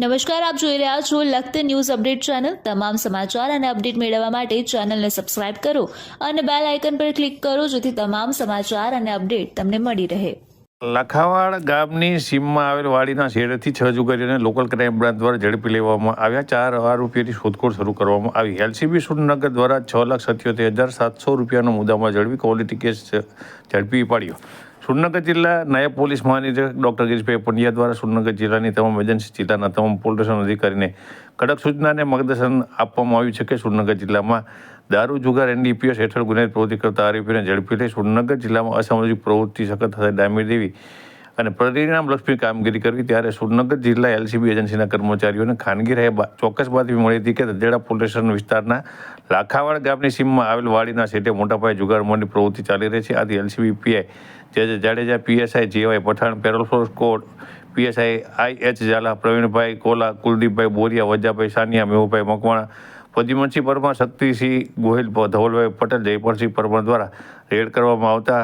નમસ્કાર, આપ જોઈ રહ્યા છો લખત ન્યૂઝ અપડેટ ચેનલ. તમામ સમાચાર અને અપડેટ મેળવવા માટે ચેનલને સબસ્ક્રાઇબ કરો અને બેલ આઇકન પર ક્લિક કરો જેથી તમામ સમાચાર અને અપડેટ તમને મળી રહે. લખાવાડ ગામની સીમમાં આવેલ વાડીના શેરથી છ જુગારીઓને લોકલ ક્રાઇમ બ્રાન્ચ દ્વારા ઝડપી લેવામાં આવ્યા. ચાર આરોપીઓની શોધખોળ શરૂ કરવામાં આવી. એલસીબી સુરનગર દ્વારા છ લાખ સત્યોતેર હજાર સાતસો રૂપિયાનો મુદ્દામાં ઝડપી ક્વોલિટી કેસ ઝડપી પાડ્યો. સુરનગર જિલ્લા નાયબ પોલીસ મહાનિરીક્ષક ડોક્ટર ગિરીશભાઈ પંડ્યા દ્વારા સુરનગર જિલ્લાની તમામ એજન્સી જિલ્લાના તમામ પોલીસ અધિકારીને કડક સૂચના અને માર્ગદર્શન આપવામાં આવ્યું છે કે સુરનગર જિલ્લામાં દારૂ, જુગાર, એનડીપીએસ હેઠળ ગુનાહિત પ્રવૃત્તિ કરતા આરોપીને ઝડપી લઈ સુરનગર જિલ્લામાં અસામાજિક પ્રવૃત્તિ સખત સાથે ડામી દેવી અને પરિણામલક્ષી કામગીરી કરવી ત્યારે સુરનગર જિલ્લા એલસીબી એજન્સીના કર્મચારીઓને ખાનગી રહે ચોક્કસ બાતમી મળી હતી કે દજેડા પોલીસ વિસ્તારના લાખાવાડ ગામની સીમમાં આવેલ વાડીના સેટે મોટા પાયે જુગારમાંની પ્રવૃત્તિ ચાલી રહી છે. આથી LCB PI J Jadeja, PSI, JY Pathan parole force code, PSI, I H Zala, Pravinbhai Kola, Kuldeepbhai Boriya Vajabhai Saniya, Mehubhai Makwana Padmasinh Parmar Shaktisinh Gohil Dhavalbhai Patel Jaypalsinh Parmar દ્વારા રેડ કરવામાં આવતા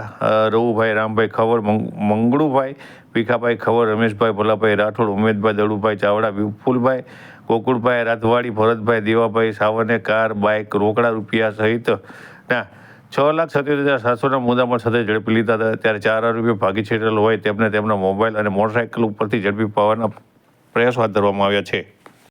રવુભાઈ, રામભાઈ ખવર મંગળુભાઈ, ભીખાભાઈ ખવર, રમેશભાઈ, ભલાભાઈ રાઠોડ, ઉમેદભાઈ, દડુભાઈ ચાવડા, વિપુલભાઈ, ગોકુળભાઈ રાતવાડી ભરતભાઈ, દેવાભાઈ સાવને car, bike, રોકડા રૂપિયા સહિત, ના, છ લાખ સત્યોતેર હજાર સાતસોના મુદ્દામાં સાથે ઝડપી લીધા હતા. ત્યારે ચાર આરોપીઓ ભાગી છેટેલ હોય તેમને તેમના મોબાઈલ અને મોટરસાઇકલ ઉપરથી ઝડપી પાવાના પ્રયાસો હાથ ધરવામાં આવ્યા છે.